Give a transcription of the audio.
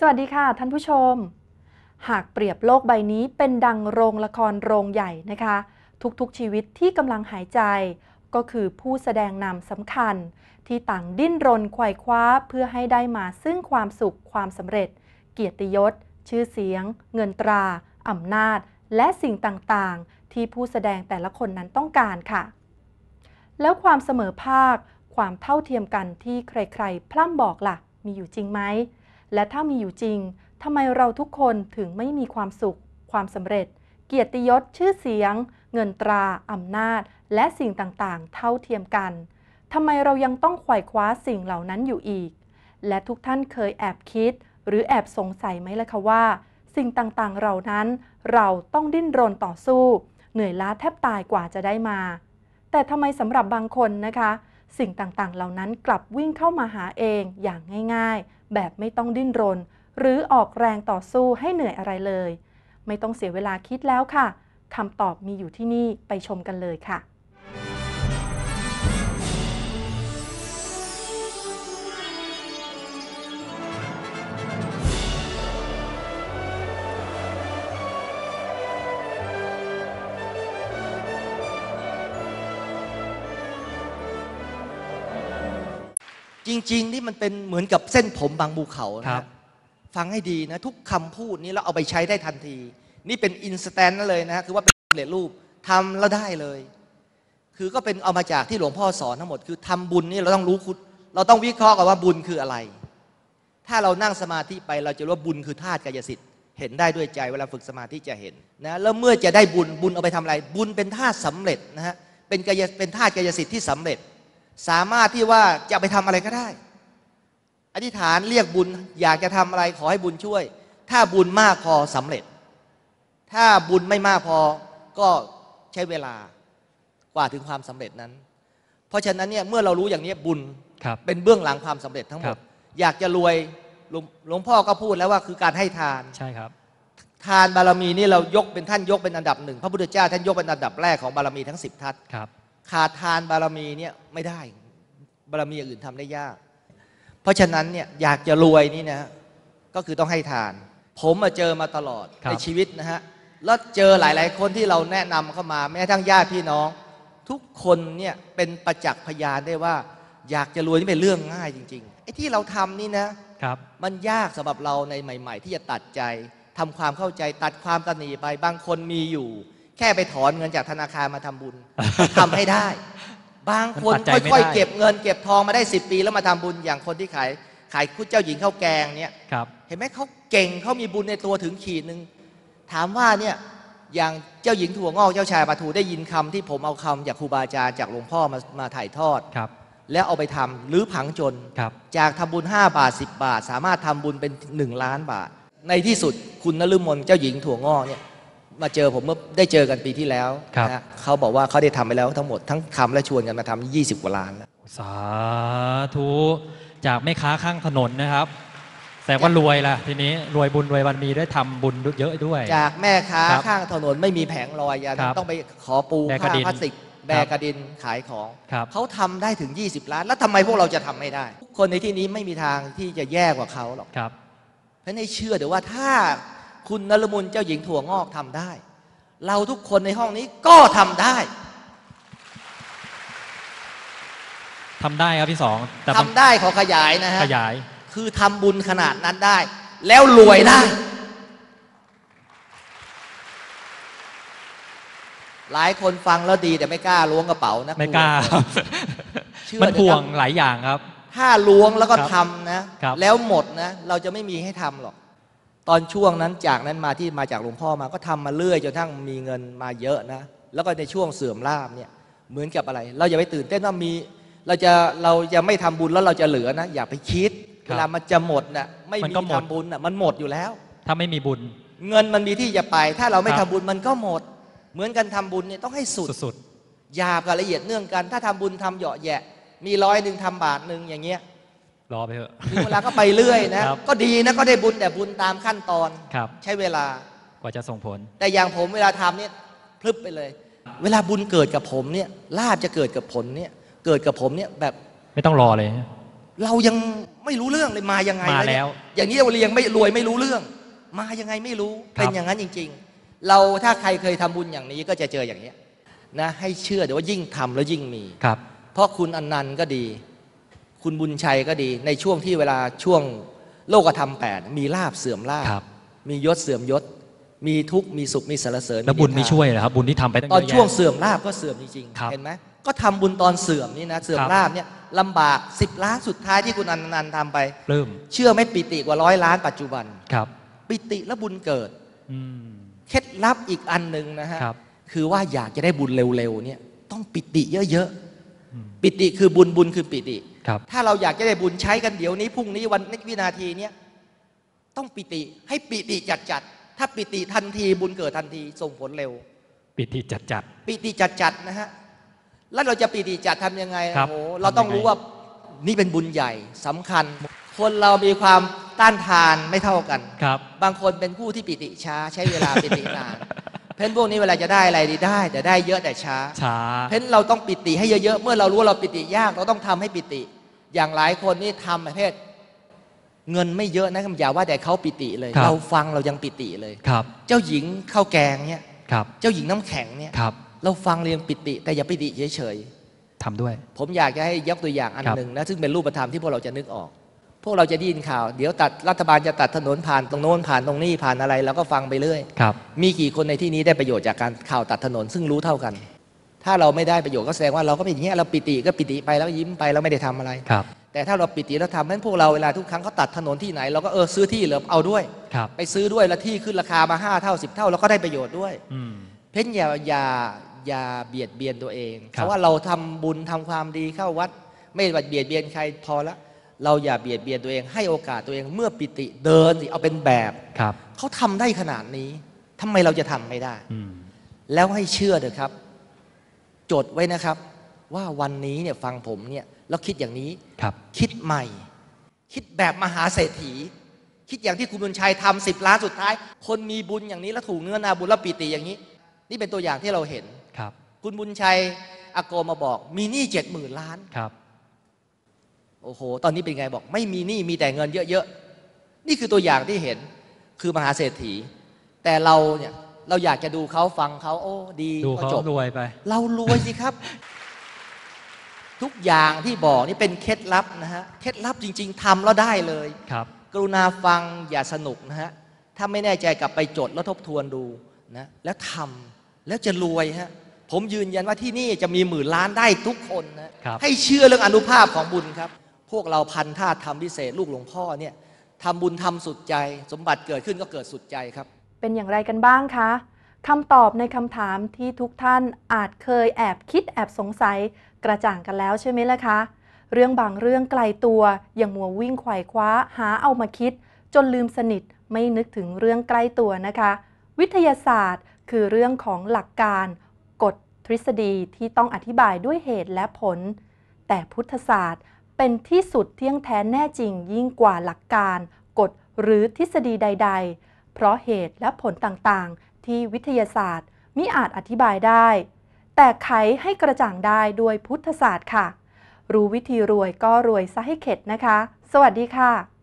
สวัสดีค่ะ ท่านผู้ชม หากเปรียบโลกใบนี้เป็นดังโรงละครโรงใหญ่นะคะ ทุกๆชีวิตที่กำลังหายใจ ก็คือผู้แสดงนำสำคัญ ที่ต่างดิ้นรนไขว่คว้าเพื่อให้ได้มาซึ่งความสุขความสำเร็จ เกียรติยศ ชื่อเสียง เงินตราอำนาจ และสิ่งต่างๆ ที่ผู้แสดงแต่ละคนนั้นต้องการค่ะ แล้วความเสมอภาค ความเท่าเทียมกันที่ใครๆ พร่ำบอกล่ะ มีอยู่จริงไหม และถ้ามีอยู่จริงทำไมเราทุกคนถึงไม่มีความสุข ความสำเร็จ เกียรติยศชื่อเสียง เงินตราอำนาจ และสิ่งต่างๆ เท่าเทียมกันทำไมเรายังต้องขว่คว้าสิ่งเหล่านั้นอยู่อีก และทุกท่านเคยแอบคิด หรือแอบสงสัยไหมล่ะคะว่า สิ่งต่างๆเหล่านั้นเราต้องดิ้นรนต่อสู้ เหนื่อยล้าแทบตายกว่าจะได้มา แต่ทำไมสำหรับบางคนนะคะ สิ่งต่างๆ เหล่านั้นกลับวิ่งเข้ามาหาเองอย่างง่ายๆ แบบไม่ต้องดิ้นรน หรือออกแรงต่อสู้ให้เหนื่อยอะไรเลย ไม่ต้องเสียเวลาคิดแล้วค่ะคำตอบมีอยู่ที่นี่ไปชมกันเลยค่ะ จริง ๆ นี่มันเป็นเหมือนกับเส้นผมบางภูเขานะครัฮะบฟังให้ดีนะ ทุกคำพูดนี้เราเอาไปใช้ได้ทันที นี่เป็นอินสแตนต์นั่นเลยนะคือว่าเป็นสำเร็จรูปทำแล้วได้เลย คือก็เป็นเอามาจากที่หลวงพ่อสอนทั้งหมด คือทำบุญนี่เราต้องรู้คุณเราต้องวิเคราะห์กันว่าบุญคืออะไร ถ้าเรานั่งสมาธิไปเราจะรู้ว่าบุญคือธาตุกายสิทธิ์เห็นได้ด้วยใจเวลาฝึกสมาธิจะเห็นนะแล้วเมื่อจะได้บุญบุญเอาไปทำอะไร บุญเป็นธาตุสำเร็จนะฮะเป็นกายเป็นธาตุกายสิทธิ์ที่สำเร็จ สามารถที่ว่าจะเอาไปทำอะไรก็ได้ อธิษฐานเรียกบุญอยากจะทำอะไรขอให้บุญช่วย ถ้าบุญมากพอสำเร็จ ถ้าบุญไม่มากพอก็ใช้เวลากว่าถึงความสำเร็จนั้น เพราะฉะนั้นเนี่ยเมื่อเรารู้อย่างนี้บุญครับเป็นเบื้องหลังความสำเร็จทั้งหมครัดบอยากจะรวยหลวงหลวงพ่อก็พูดแล้วว่าคือการให้ทานใช่ครับ ทานบารมีนี่เรายกเป็นท่านยกเป็นอันดับหนึ่งพระพุทธเจ้าท่านยกเป็นอันดับแรกของบารมีทั้งสิบทัศครับ ขาดทานบารมีเนี่ยไม่ได้ บารมีอย่างอื่นทำได้ยาก เพราะฉะนั้นเนี่ยอยากจะรวยนี่นะก็คือต้องให้ทาน ผมมาเจอมาตลอดครับในชีวิตนะฮะแล้วเจอหลาย ๆ คนที่เราแนะนำเข้ามาแม้กระทั่งญาติพี่น้อง ทุกคนเนี่ยเป็นประจักษ์พยานได้ว่า อยากจะรวยนี่เป็นเรื่องง่ายจริงๆไอ้ที่เราทำนี่นะครับมันยากสำหรับเราในใหม่ ๆ ที่จะตัดใจทำความเข้าใจตัดความตนีไปบางคนมีอยู่ แค่ไปถอนเงินจากธนาคารมาทำบุญทำให้ได้ บางคนมันตัดใจไม่ค่อยได้ๆเก็บเงิน เก็บทองมาได้10ปีแล้วมาทำบุญอย่างคนที่ขายขายคุดเจ้าหญิงข้าวแกงเนี่ยครับเห็นไหมเขาเก่งเขามีบุญในตัวถึงขีดหนึ่งถามว่าเนี่ยอย่างเจ้าหญิงถั่วงอกเจ้าชายปลาทูได้ยินคำที่ผมเอาคำจากครูบาอาจารย์จากหลวงพ่อมามาถ่ายทอดครับ แล้วเอาไปทำหรือผังจนครับจากทำบุญ 5 บาท 10 บาท สามารถทำบุญเป็น 1 ล้านบาท ในที่สุดคุณนฤมลเจ้าหญิงถั่วงอกเนี่ย มาเจอผมเมื่อได้เจอกันปีที่แล้วครับนะฮะเขาบอกว่าเขาได้ทำไปแล้วทั้งหมดทั้งทำและชวนกันมาทำ20 กว่าล้านแล้วสาธุจากแม่ค้าข้างถนนนะครับแสดงว่ารวยล่ะทีนี้รวยบุญรวยบารมีได้ทำบุญเยอะด้วย จากแม่ค้าครับข้างถนนไม่มีแผงลอยยาครับต้องไปขอปูแบกกผ้าระดินพลาสติกแบกกระดินขายของ ครับ เขาทำได้ถึง 20 ล้าน แล้วทำไมพวกเราจะทำไม่ได้ คนในที่นี้ไม่มีทางที่จะแย่กว่าเขาหรอก ครับ เพราะฉะนั้นให้เชื่อเดี๋ยวว่าถ้า คุณนรมนเจ้าหญิงถั่วงอกทำได้ เราทุกคนในห้องนี้ก็ทำได้ทำได้ครับพี่สองแต่ทำมันได้ขอขยายนะฮะขยาย คือทำบุญขนาดนั้นได้ แล้วรวยได้ หลายคนฟังแล้วดีแต่ไม่กล้าล้วงกระเป๋านะไม่กล้าเชื่อมันเถอะห่วงครับหลายอย่างครับ ถ้าล้วงแล้วก็ครับทำนะครับแล้วหมดนะ เราจะไม่มีให้ทำหรอก ตอนช่วงนั้นจากนั้นมาที่มาจากหลวงพ่อมาก็ทำมาเรื่อยจนทั้งมีเงินมาเยอะนะแล้วก็ในช่วงเสื่อมลาบเนี่ยเหมือนกับอะไร เราอย่าไปตื่นเต้นว่ามีเราจะเราจะไม่ทำบุญแล้วเราจะเหลือนะอย่าไปคิดครับเวลามันจะหมดนะไม่มันมีก็หมดทำบุญนะมันหมดอยู่แล้ว ถ้าไม่มีบุญ เงินมันมีที่จะไป ถ้าเราไม่คทำรับบุญมันก็หมด เหมือนกันทำบุญเนี่ยต้องให้สุดสุดหยาบกับละเอียดเนื่องกัน ถ้าทำบุญทำเหยาะแยะ มีร้อยหนึ่งทำบาทหนึ่งอย่างเงี้ยๆ รอไปเถอะถึงเวลาก็ไปเรื่อยนะ ครับก็ดีนะก็ได้บุญแต่บุญตามขั้นตอนครับ ใช้เวลา กว่าจะส่งผล แต่อย่างผมเวลาทำเนี่ยพลึบไปเลย เวลาบุญเกิดกับผมเนี่ยลาบจะเกิดกับผลเนี่ยเกิดกับผมเนี่ยแบบไม่ต้องรอเลย เรายังไม่รู้เรื่องเลยมายังไงมาเนี่ยแล้วอย่างนี้เราเรียงไม่รวยไม่รู้เรื่อง มายังไงไม่รู้ครับ เป็นอย่างนั้นจริง ๆ เราถ้าใครเคยทำบุญอย่างนี้ก็จะเจออย่างนี้ยนะให้เชื่อเดี๋ยวว่ายิ่งทำแล้วยิ่งมี ครับ เพราะคุณอนันต์ก็ดี คุณบุญชัยก็ดี ในช่วงที่เวลาช่วงโลกธรรมแปดมีลาบเสื่อมลาบครับ มียศเสื่อมยศ มีทุกข์มีสุขมีสรรเสริญแล้วบุญนิมีทานช่วยเหรอครับบุญที่ทำไปตั้งตอนเยะช่วงแยะเสื่อมลาบก็เสื่อมจริงครับๆเห็นไหมก็ทำบุญตอนเสื่อมนี่นะเสื่อมครับ ลาบเนี่ยลำบากสิบล้านสุดท้ายที่คุณอนันต์ทำไปปลื้มเชื่อไหม่ปิติกว่าร้อยล้านปัจจุบัน ครับปิติและบุญเกิด อืม เคล็ดลับอีกอันหนึ่งนะฮะครับคือว่าอยากจะได้บุญเร็วๆเนี่ยต้องปิติเยอะอืม ๆ ปิติคือบุญบุญคือปิติ ครับ ถ้าเราอยากจะได้บุญใช้กันเดี๋ยวนี้พรุ่งนี้วันนี้วินาทีเนี้ยต้องปิติให้ปิติจัดจัดๆถ้าปิติทันทีบุญเกิดทันทีส่งผลเร็ว ปิติจัดจัดปิติจัดจัดๆนะฮะแล้วเราจะปิติจัดทำยังไงครับโอ้โหเราต้องทำยังไงรู้ว่านี่เป็นบุญใหญ่สำคัญ คนเรามีความต้านทานไม่เท่ากันครับ บางคนเป็นผู้ที่ปิติช้าใช้เวลาปิตินานเพราะฉะนั้นพวกนี้เวลาจะได้อะไรดีได้ แต่ได้เยอะแต่ช้าช้าเพราะฉะนั้นเราต้องปิติให้เยอะๆเมื่อเรารู้ว่าเราปิติยาก เราต้องทำให้ปิติ อย่างหลายคนนี่ทำประเภทเงินไม่เยอะนะอย่าว่าแต่เขาปิติเลยครับเราฟังเรายังปิติเลยครับ เจ้าหญิงข้าวแกงเนี่ยครับเจ้าหญิงน้ำแข็งเนี่ยครับเราฟังเรียงปิติ แต่อย่าปิติเฉยทำด้วยๆผมอยากจะให้ยกตัวอย่างอันครับหนึ่งนะซึ่งเป็นรูปธรรมที่พวกเราจะนึกออก พวกเราจะได้ยินข่าว เดี๋ยวตัดรัฐบาลจะตัดถนนผ่านตรงโน้นผ่านตรงนี้ผ่านอะไรเราก็ฟังไปเรื่อยครับมีกี่คนในที่นี้ได้ประโยชน์จากการข่าวตัดถนนซึ่งรู้เท่ากัน ถ้าเราไม่ได้ประโยชน์ก็แสดงว่าเราก็เป็นอย่างเงี้ยเราปิติก็ปิติไปแล้วยิ้มไปแล้วไม่ได้ทำอะไรครับแต่ถ้าเราปิติแล้วทำนั้นพวกเราเวลาทุกครั้งเขาตัดถนนที่ไหนเราก็เออซื้อที่เหลือเอาด้วยครับไปซื้อด้วยแล้วที่ขึ้นราคามา 5 เท่า 10 เท่าเราก็ได้ประโยชน์ด้วยอืมเพ้นอย่าอย่าอย่าเบียดเบียนตัวเองครับเพราะว่าเราทำบุญทำความดีเข้าวัด ไม่ว่าเบียดเบียนใครพอละเราอย่าเบียดเบียนตัวเอง ให้โอกาสตัวเองเมื่อปิติเดินสิเอาเป็นแบบครับเขาทำได้ขนาดนี้ทำไมเราจะทำไม่ได้อืมแล้วให้เชื่อเถอะครับ จดไว้นะครับ ว่าวันนี้เนี่ยฟังผมเนี่ยแล้วคิดอย่างนี้ครับ คิดใหม่ คิดแบบมหาเศรษฐี คิดอย่างที่คุณบุญชัยทำสิบล้านสุดท้าย คนมีบุญอย่างนี้แล้วถูกเนื้อนาบุญแล้วปิติอย่างนี้ นี่เป็นตัวอย่างที่เราเห็นครับ คุณบุญชัยอาโกมาบอก มีหนี้เจ็ดหมื่นล้านครับโอ้โห ตอนนี้เป็นไงบอก ไม่มีหนี้มีแต่เงินเยอะๆ นี่คือตัวอย่างที่เห็นคือมหาเศรษฐี แต่เราเนี่ย เราอยากจะดูเขาฟังเขาโอ้ ดีดูก็เขาจบรวยไป เรารวยสิครับ ทุกอย่างที่บอกนี่เป็นเคล็ดลับนะฮะเคล็ดลับจริง ๆทำแล้วได้เลย ครับ กรุณาฟังอย่าสนุกนะฮะถ้าไม่แน่ใจกลับไปจดแล้วทบทวนดูนะแล้วทำแล้วจะรวยฮะผมยืนยันว่าที่นี่จะมีหมื่นล้านได้ทุกคนนะครับ ให้เชื่อเรื่องอนุภาพของบุญครับ พวกเราพันธาตุทำพิเศษลูกหลวงพ่อเนี่ยทำบุญทำสุดใจ สมบัติเกิดขึ้นก็เกิดสุดใจครับ เป็นอย่างไรกันบ้างคะคำตอบในคำถามที่ทุกท่านอาจเคยแอบคิดแอบสงสัยกระจ่างกันแล้วใช่ไหมล่ะคะ เรื่องบางเรื่องไกลตัวอย่างมัววิ่งไขว่คว้าหาเอามาคิด จนลืมสนิทไม่นึกถึงเรื่องใกล้ตัวนะคะ วิทยาศาสตร์ คือเรื่องของหลักการกฎทฤษฎีที่ต้องอธิบายด้วยเหตุและผล แต่พุทธศาสตร์เป็นที่สุดเที่ยงแท้แน่จริงยิ่งกว่าหลักการ กฎหรือทฤษฎีใด ๆ เพราะเหตุและผลต่างๆ ที่วิทยาศาสตร์มิอาจอธิบายได้ แต่ไขให้กระจ่างได้ด้วยพุทธศาสตร์ค่ะ รู้วิธีรวยก็รวยซะให้เข็ดนะคะ สวัสดีค่ะ